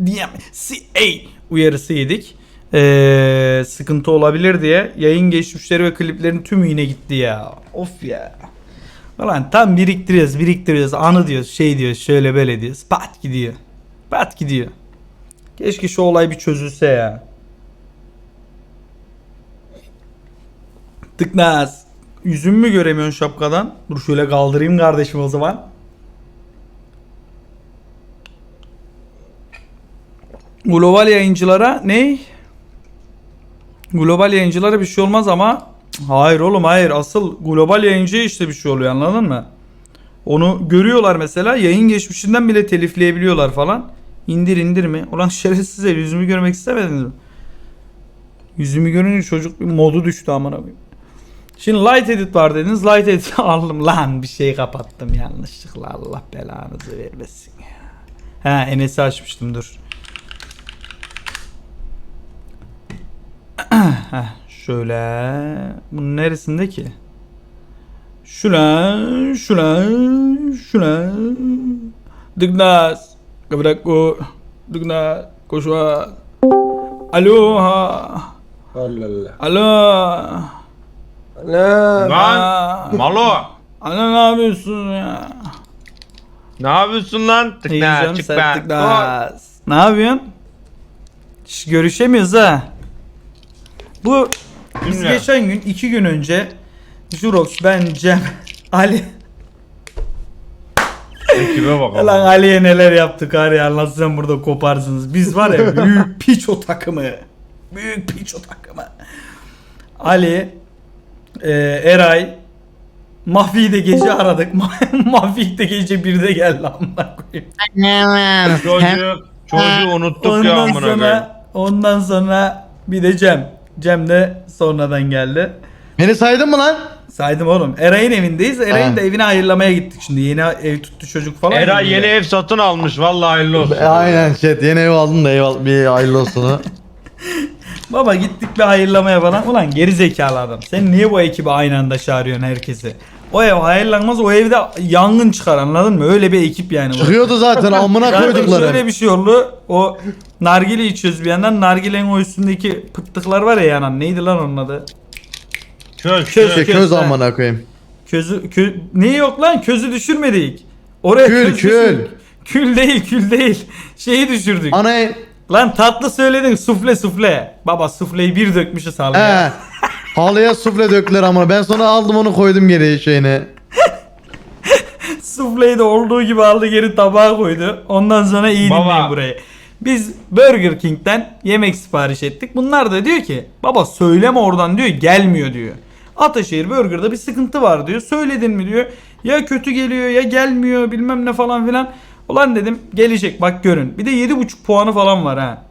DMCA uyarısı yedik. Ee, sıkıntı olabilir diye yayın geçmişleri ve kliplerin tümü yine gitti ya. Of ya. Ulan tam biriktiriyoruz biriktiriyoruz anı diyoruz şey diyoruz şöyle böyle diyoruz. Pat gidiyor. Pat gidiyor. Keşke şu olay bir çözülse ya. Tıknaz. Yüzümü mü göremiyorsun şapkadan? Dur şöyle kaldırayım kardeşim o zaman. Global yayıncılara ne? Global yayıncılara bir şey olmaz ama hayır oğlum hayır asıl global yayıncıya işte bir şey oluyor anladın mı? Onu görüyorlar mesela yayın geçmişinden bile telifleyebiliyorlar falan. İndir indir mi? Ulan şerefsizler yüzümü görmek istemediniz mi? Yüzümü görünce çocuk bir modu düştü amına. Şimdi light edit var dediniz. Light edit aldım. Lan bir şey kapattım yanlışlıkla. Allah belanızı vermesin ya. Ha Enes'i açmıştım dur. şöyle. Bunun neresinde ki? Şuna, şuna, şuna. Dıgnaz. Kıvrak o. Dıgnaz. Koşma. Alo ha. Allah Allah. Alo. Lan. Malo. Ana ne yapıyorsun ya? Ne yapıyorsun lan? Tık İyi ne canım, çık ben. Ne yapıyorsun? Hiç görüşemiyoruz ha. Bu biz Bilmiyorum. geçen gün iki gün önce Jurox, ben, Cem, Ali Ekibe bakalım. Lan Ali'ye neler yaptık var ya anlatsam burada koparsınız. Biz var ya büyük piço takımı. Büyük piço takımı. Ali, e, Eray, Mahfi'yi de gece aradık. Mahfi de gece 1'de geldi amına koyayım. Çocuk, çocuğu unuttuk ya Ondan amına koyayım. sonra, ondan sonra bir de Cem. Cem de sonradan geldi. Beni saydın mı lan? Saydım oğlum. Eray'ın evindeyiz. Eray'ın Ha. da evine hayırlamaya gittik şimdi. Yeni ev tuttu çocuk falan. Eray ya. yeni ev satın almış. Vallahi hayırlı olsun. E, Aynen chat yeni ev aldın da eyvallah bir hayırlı olsun. Baba gittik bir hayırlamaya falan. Ulan geri zekalı adam. Sen niye bu ekibi aynı anda çağırıyorsun herkesi? O ev hayırlanmaz o evde yangın çıkar anladın mı? Öyle bir ekip yani. bu. Çıkıyordu zaten amına Şöyle koydukları. bir şey oldu. O nargile içiyoruz bir yandan. Nargilenin o üstündeki pıttıklar var ya yanan. Neydi lan onun adı? Köz, Köz, köz. Köz, amına koyayım. Közü, kö, neyi yok lan? Közü düşürmedik. Oraya Kül, köz kül. düşürdük. Kül değil kül değil. Şeyi düşürdük. Ana Lan tatlı söyledin sufle sufle. Baba sufleyi bir dökmüşüz halıya. he. Halıya sufle döktüler amına. Ben sonra aldım onu koydum geri şeyine. Sufleyi de olduğu gibi aldı geri tabağa koydu. Ondan sonra iyi Baba. dinleyin burayı. Biz Burger King'den yemek sipariş ettik. Bunlar da diyor ki baba söyleme oradan diyor gelmiyor diyor. Ataşehir Burger'da bir sıkıntı var diyor. Söyledin mi diyor. Ya kötü geliyor ya gelmiyor bilmem ne falan filan. Ulan dedim gelecek bak görün. Bir de 7.5 puanı falan var ha.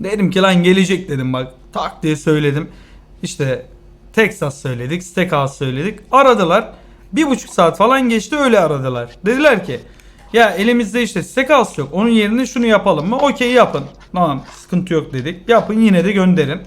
Dedim ki lan gelecek dedim bak. Tak diye söyledim. İşte Texas söyledik, Steakhouse söyledik. Aradılar. Bir buçuk saat falan geçti öyle aradılar. Dediler ki ya elimizde işte Steakhouse yok. Onun yerine şunu yapalım mı? Okey yapın. Tamam sıkıntı yok dedik. Yapın yine de gönderin.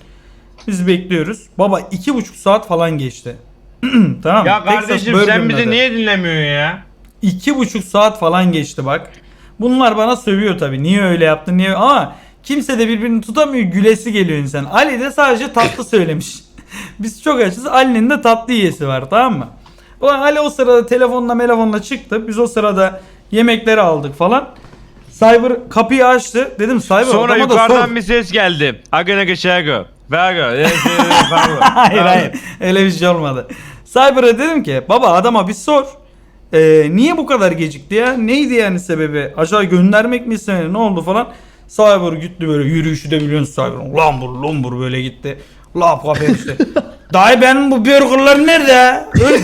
Biz bekliyoruz. Baba iki buçuk saat falan geçti. tamam. Ya Texas kardeşim sen bizi adı. niye dinlemiyorsun ya? İki buçuk saat falan geçti bak. Bunlar bana sövüyor tabii. Niye öyle yaptın niye ama kimse de birbirini tutamıyor gülesi geliyor insan. Ali de sadece tatlı söylemiş. Biz çok açız. Ali'nin de tatlı yiyesi var tamam mı? Ulan Ali o sırada telefonla telefonla çıktı. Biz o sırada yemekleri aldık falan. Cyber kapıyı açtı. Dedim Cyber Sonra adama da yukarıdan sor. bir ses geldi. Agana geçego. Vergo. hayır hayır öyle bir şey olmadı. Cyber'a dedim ki baba adama bir sor. Ee, niye bu kadar gecikti ya? Neydi yani sebebi? Acaba göndermek mi istemedi? Ne oldu falan? Cyber gitti böyle yürüyüşü de biliyorsun Cyber. Lambur lumbur böyle gitti. Laf kafe işte. Dayı benim bu burgerlar nerede? Öyle-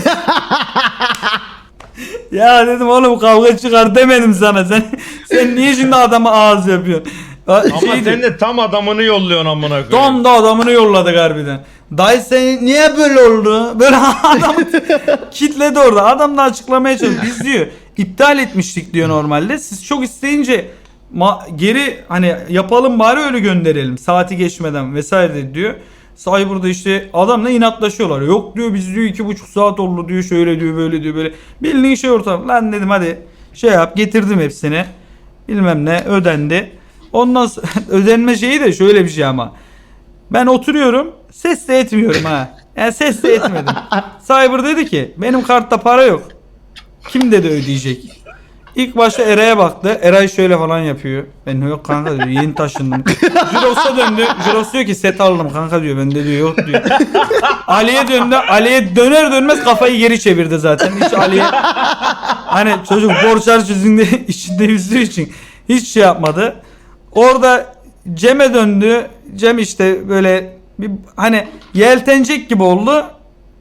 ya dedim oğlum kavga çıkar demedim sana. Sen sen niye şimdi adama ağız yapıyorsun? Ama Şeydi- sen de tam adamını yolluyorsun amına koyayım. Tam da adamını yolladık harbiden. Dayı sen niye böyle oldu? Böyle adam kitledi orada. Adam da açıklamaya çalışıyor. Biz diyor iptal etmiştik diyor normalde. Siz çok isteyince ma- geri hani yapalım bari öyle gönderelim. Saati geçmeden vesaire diyor. Cyber'da işte adamla inatlaşıyorlar. Yok diyor biz diyor iki buçuk saat oldu diyor şöyle diyor böyle diyor böyle. Bildiğin şey ortam. Lan dedim hadi şey yap getirdim hepsini. Bilmem ne ödendi. Ondan sonra ödenme şeyi de şöyle bir şey ama. Ben oturuyorum ses de etmiyorum ha. Yani ses de etmedim. Cyber dedi ki benim kartta para yok. Kim dedi ödeyecek? İlk başta Eray'a baktı. Eray şöyle falan yapıyor. Ben yok kanka diyor yeni taşındım. Jiros'a döndü. Jiros diyor ki set aldım kanka diyor. Bende diyor yok diyor. Ali'ye döndü. Ali'ye döner dönmez kafayı geri çevirdi zaten. Hiç Ali'ye hani çocuk borç yüzünde içinde yüzdüğü için hiç şey yapmadı. Orada Cem'e döndü. Cem işte böyle bir hani yeltenecek gibi oldu.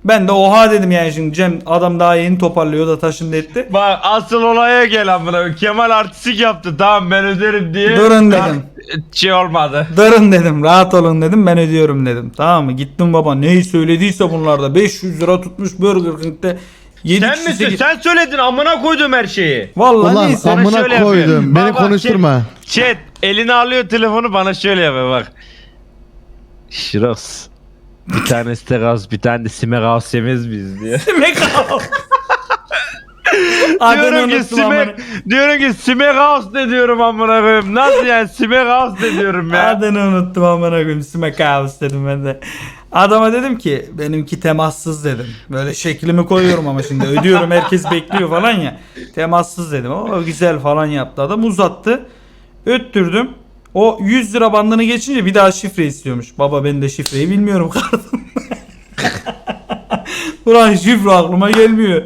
Ben de oha dedim yani şimdi Cem adam daha yeni toparlıyor da taşındı etti. Bak asıl olaya gel amına. Kemal artistik yaptı. Tamam ben öderim diye. Durun Daha dedim. Şey olmadı. Darın dedim rahat olun dedim ben ödüyorum dedim. Tamam mı? Gittim baba neyi söylediyse bunlarda 500 lira tutmuş Burger King'de 7 Sen misin? Sen söyledin amına koydum her şeyi. Vallahi Ulan neyse. Sana amına şöyle yapıyor. koydum. Beni Bak, bak, konuşturma. Chat elini alıyor telefonu bana şöyle yapıyor bak. Şiros. Bir tane steakhouse bir tane de simehouse yemez biz diye. Adını diyorum ki simek diyorum ki simehouse ne diyorum amına koyayım. Nasıl yani simehouse ne diyorum ya. Adını unuttum amına koyayım. Smackhouse dedim ben de. Adama dedim ki benimki temassız dedim. Böyle şeklimi koyuyorum ama şimdi ödüyorum herkes bekliyor falan ya. Temassız dedim. O güzel falan yaptı adam uzattı. Öttürdüm. O 100 lira bandını geçince bir daha şifre istiyormuş. Baba ben de şifreyi bilmiyorum kartım. Ulan şifre aklıma gelmiyor.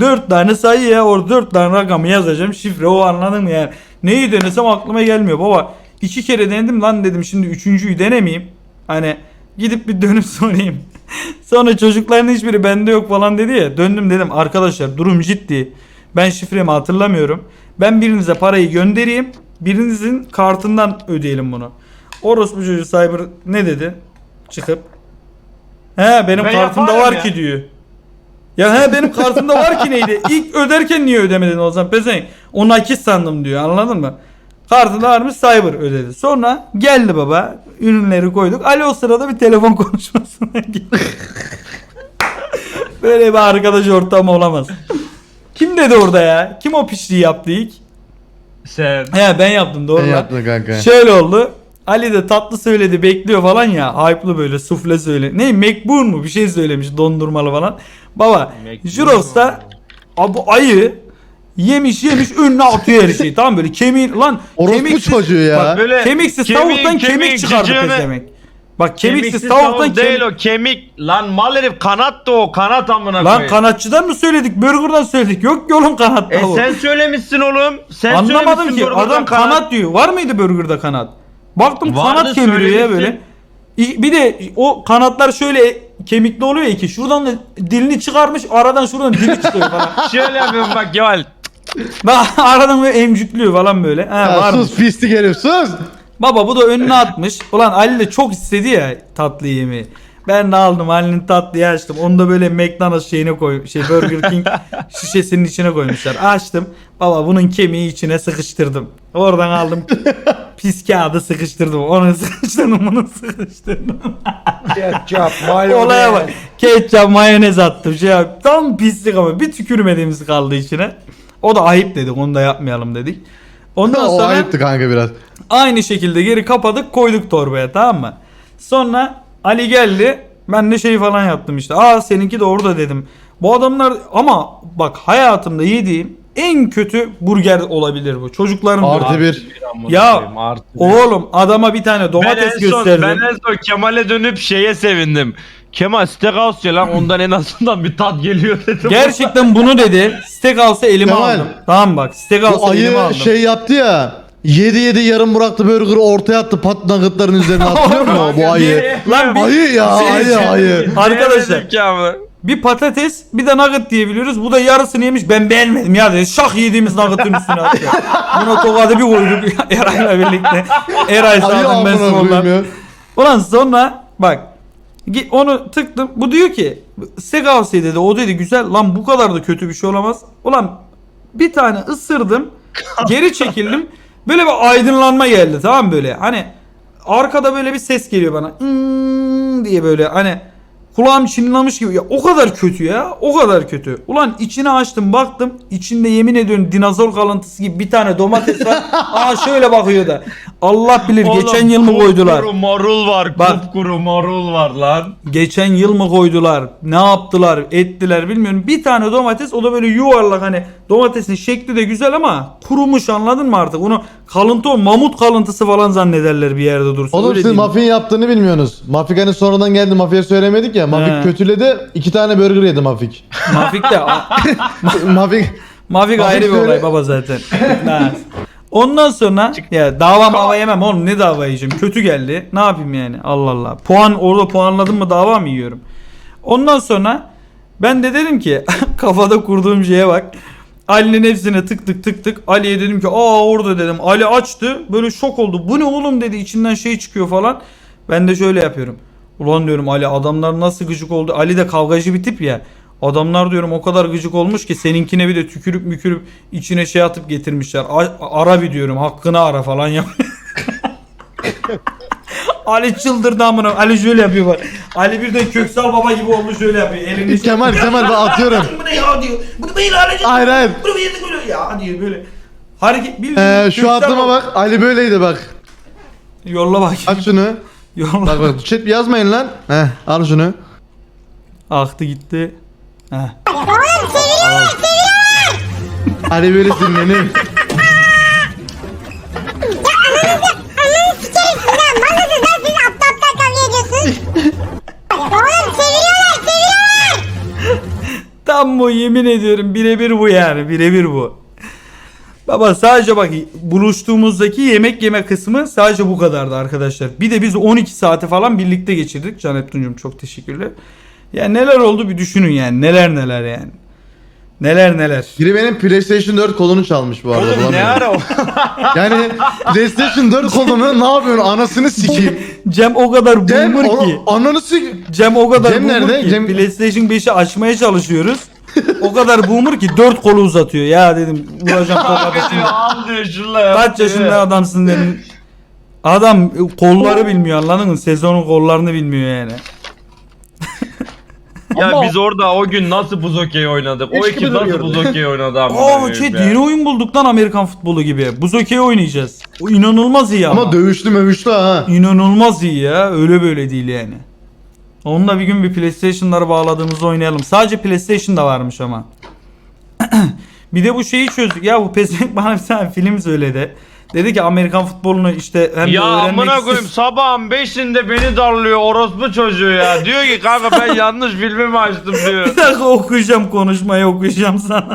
4 tane sayı ya orada 4 tane rakamı yazacağım şifre o anladın mı yani. Neyi denesem aklıma gelmiyor baba. iki kere denedim lan dedim şimdi üçüncüyü denemeyeyim. Hani gidip bir dönüp sorayım. Sonra çocukların hiçbiri bende yok falan dedi ya. Döndüm dedim arkadaşlar durum ciddi. Ben şifremi hatırlamıyorum. Ben birinize parayı göndereyim. Birinizin kartından ödeyelim bunu. Orospu çocuğu Cyber ne dedi? Çıkıp. He benim Ben kartımda var ya. ki diyor. Ya he benim kartımda var ki neydi? İlk öderken niye ödemedin o zaman? Pezevenk. O nakit sandım diyor anladın mı? Kartında varmış Cyber ödedi. Sonra geldi baba. Ürünleri koyduk. Ali o sırada bir telefon konuşmasına gitti. Böyle bir arkadaş ortamı olamaz. Kim dedi orada ya? Kim o pişliği yaptı ilk? Sen. He ben yaptım doğru Sen lan. yaptın kanka. Şöyle oldu. Ali de tatlı söyledi bekliyor falan ya. Hype'lı böyle sufle söyle. Ne Macboon mu bir şey söylemiş dondurmalı falan. Baba Macboon Juros'ta abi ayı yemiş yemiş önüne atıyor her şeyi. tamam böyle kemiği lan Orospu çocuğu ya. Bak, Böyle kemiksiz kemiğin- tavuktan kemik kemiğin çıkardı cücüğüne- pezevenk. Bak kemiksiz, Kemiksiz tavuktan tavuk değil kemik. o kemik. Lan mal herif kanat da o kanat amına Lan koyayım. kanatçıdan mı söyledik? Burger'dan söyledik. Yok ki oğlum kanat E tavuğu. sen söylemişsin oğlum. Sen Anlamadım söylemişsin ki. Adam kanat. diyor. Var mıydı burgerda kanat? Baktım Vardı, kanat kemiriyor ya söylemişsin. böyle. İ- Bir de o kanatlar şöyle kemikli oluyor ya ki şuradan da dilini çıkarmış aradan şuradan dili çıkıyor falan. Şöyle yapıyorum bak Kemal. Bak aradan böyle emcükliyor falan böyle. Ha, Ya varmış. sus pislik herif sus. Baba bu da önüne atmış. Ulan Ali de çok istedi ya tatlı yemeği. Ben de aldım Ali'nin tatlıyı açtım. Onu da böyle McDonald's şeyine koy, şey Burger King şişesinin içine koymuşlar. Açtım. Baba bunun kemiği içine sıkıştırdım. Oradan aldım. pis kağıdı sıkıştırdım. Onu sıkıştırdım, bunu sıkıştırdım. Ketçap, mayonez. Olaya bak. Ketçap, mayonez attım. Şey yap. Tam pislik ama bir tükürmediğimiz kaldı içine. O da ayıp dedik. Onu da yapmayalım dedik. Ondan o sonra ayıptı kanka biraz. Aynı şekilde geri kapadık koyduk torbaya tamam mı? Sonra Ali geldi. Ben de şey falan yaptım işte. Aa seninki de orada dedim. Bu adamlar ama bak hayatımda yediğim en kötü burger olabilir bu. Çocukların Artı burgeri. bir. Ya Artı bir. oğlum adama bir tane ben domates en son, gösterdim. ben en son Kemal'e dönüp şeye sevindim. Kemal steakhouse ya lan ondan en azından bir tat geliyor dedim. Gerçekten bunu dedi. Steakhouse'u elime Kemal, aldım. Tamam bak Bu Steakhouse'u elime ayı aldım. şey yaptı ya. Yedi yedi yarım bıraktı burger'ı ortaya attı pat nuggetların üzerine hatırlıyor musun bu ayı? Lan bir, Ayı ya Şey- ayı ayı. Arkadaşlar ama. bir patates bir de nugget diyebiliyoruz. Bu da yarısını yemiş. Ben beğenmedim ya dedi. Şak yediğimiz nugget'ın üstüne atıyor. Buna tokadı bir koyduk Eray'la birlikte. Eray Ayı sağdan ben amına soldan. koyayım ya. Ulan sonra bak onu tıktım. Bu diyor ki Steakhouse dedi. O dedi güzel. Lan bu kadar da kötü bir şey olamaz. Ulan bir tane ısırdım. geri çekildim. Böyle bir aydınlanma geldi tamam böyle. Hani arkada böyle bir ses geliyor bana. "Hmm" diye böyle hani Kulağım çinlamış gibi. Ya o kadar kötü ya. O kadar kötü. Ulan içini açtım baktım. içinde yemin ediyorum dinozor kalıntısı gibi bir tane domates var. Aa şöyle bakıyor da. Allah bilir geçen yıl mı koydular? Kupkuru marul var. Bak. Kupkuru marul var lan. Geçen yıl mı koydular? Ne yaptılar? Ettiler bilmiyorum. Bir tane domates o da böyle yuvarlak hani domatesin şekli de güzel ama kurumuş anladın mı artık? Onu kalıntı o mamut kalıntısı falan zannederler bir yerde dursun. Oğlum Öyle siz. Mafin yaptığını bilmiyorsunuz. Mafik hani sonradan geldi Mafik'e söylemedik ya. Mafik He. kötüledi. iki tane burger yedi Mafik. Mafik de Mafik Mafik ayrı bir böyle- olay baba zaten. Ha. Ondan sonra ya dava mava yemem oğlum ne dava yiyeceğim? Kötü geldi. Ne yapayım yani? Allah Allah. Puan orada puanladım mı dava mı yiyorum? Ondan sonra ben de dedim ki kafada kurduğum şeye bak. Ali'nin hepsine tık tık tık tık Ali'ye dedim ki aa orada dedim. Ali açtı böyle şok oldu. Bu ne oğlum? dedi. İçinden şey çıkıyor falan. Ben de şöyle yapıyorum ulan diyorum Ali adamlar nasıl gıcık oldu Ali de kavgacı bir tip ya Adamlar diyorum o kadar gıcık olmuş ki seninkine bir de tükürüp mükürüp içine şey atıp getirmişler. A- ara bir diyorum hakkını ara falan yap. Ali çıldırdı amına. Ali şöyle yapıyor bak. Ali bir de Köksal baba gibi oldu şöyle yapıyor. Elini Kemal Kemal ben atıyorum. Bu ne ya diyor. Bunu böyle alacak. Hayır hayır. Bunu böyle böyle ya diyor böyle. Hareket bildiğin Ee, şu Köksal bak. Ali böyleydi bak. Yolla bak. Aç şunu. Yolla. Bak bak chat yazmayın lan. Heh al şunu. Aktı gitti. Heh. Ali böyle sinirlenir. Ananı sikerim sizden. Masasız lan siz aptal aptal kavga ediyorsunuz. Oğlum çeviriyorlar çeviriyorlar. Tam bu yemin ediyorum birebir bu yani birebir bu. Baba sadece bak buluştuğumuzdaki yemek yeme kısmı sadece bu kadardı arkadaşlar. Bir de biz 12 saati falan birlikte geçirdik. Canet Tuncu'm çok teşekkürler. Ya neler oldu bir düşünün yani neler neler yani. Neler neler. Biri benim PlayStation 4 kolunu çalmış bu arada. Oğlum ne ara o? Yani PlayStation 4 kolunu ne yapıyorsun anasını sikeyim. Cem o kadar Cem boomer ki. ananı sikeyim. Cem o kadar Cem boomer nerede? ki. Cem- PlayStation 5'i açmaya çalışıyoruz. O kadar boomer ki dört kolu uzatıyor. Ya dedim vuracağım. Al diyor şunla ya. Kaç yaşında adamsın dedim. Adam kolları bilmiyor anladın mı? Sezonun kollarını bilmiyor yani. Ya Ama- biz orada o gün nasıl buz okey oynadık? O Hiç ekip nasıl buz okey oynadı amına Aa koyayım chat ya. yeni oyun bulduk lan Amerikan futbolu gibi. Buz okey oynayacağız. O inanılmaz iyi ama. Ama dövüşlü mövüşlü ha. İnanılmaz iyi ya. Öyle böyle değil yani. Onunla bir gün bir PlayStation'ları bağladığımızda oynayalım. Sadece PlayStation'da varmış ama. bir de bu şeyi çözdük. Ya bu Pezevenk bana bir tane film söyledi. Dedi ki Amerikan futbolunu işte hem Ya öğrenmek amına koyayım sabahın 5'inde beni darlıyor orospu çocuğu ya. Diyor ki kanka ben yanlış filmimi açtım diyor. Bir dakika okuyacağım konuşmayı okuyacağım sana.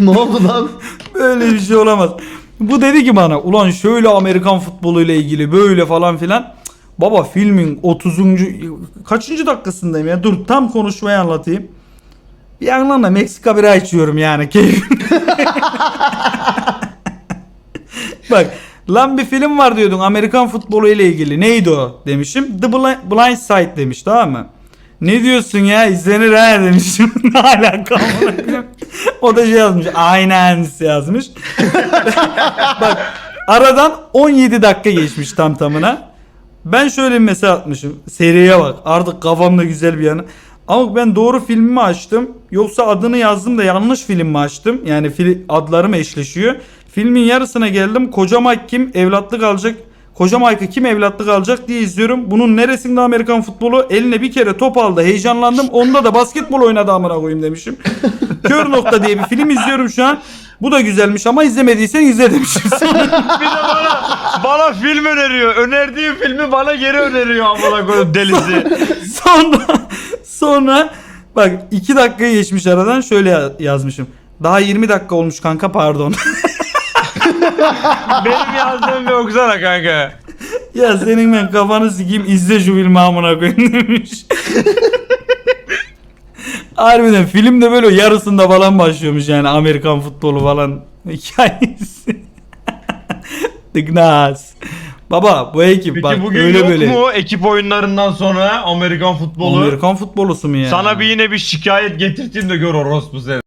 ne oldu lan? Böyle bir şey olamaz. Bu dedi ki bana ulan şöyle Amerikan futbolu ile ilgili böyle falan filan. Baba filmin 30. kaçıncı dakikasındayım ya? Dur tam konuşmayı anlatayım. Bir yandan da Meksika bira içiyorum yani keyfim. Bak lan bir film var diyordun Amerikan futbolu ile ilgili. Neydi o demişim. The Blind, Side demiş tamam mı? Ne diyorsun ya izlenir ha demişim. ne alaka? O da şey yazmış. Aynen yazmış. Bak aradan 17 dakika geçmiş tam tamına. Ben şöyle bir mesaj atmışım. Seriye bak. Artık kafamda güzel bir yanı. Ama ben doğru filmimi açtım. Yoksa adını yazdım da yanlış film mi açtım? Yani fil- adlarım eşleşiyor. Filmin yarısına geldim. Koca Mike kim evlatlık alacak? Koca Mike'ı kim evlatlık alacak diye izliyorum. Bunun neresinde Amerikan futbolu? Eline bir kere top aldı. Heyecanlandım. Onda da basketbol oynadı amına koyayım demişim. Kör Nokta diye bir film izliyorum şu an. Bu da güzelmiş ama izlemediysen izle demişim. Bir de bana, bana film öneriyor. Önerdiği filmi bana geri öneriyor amına koyayım delisi. sonra sonra bak 2 dakika geçmiş aradan şöyle ya- yazmışım. Daha 20 dakika olmuş kanka pardon. Benim yazdığım bir okusana kanka. ya senin ben kafanı sikeyim izle şu filmi amına koyayım demiş. Harbiden film de böyle yarısında falan başlıyormuş yani Amerikan futbolu falan hikayesi. Tıknaz. Baba bu ekip Peki bak bugün öyle yok böyle. mu ekip oyunlarından sonra Amerikan futbolu? Amerikan futbolusu mu ya? Sana bir yine bir şikayet getirteyim de gör orospu seni.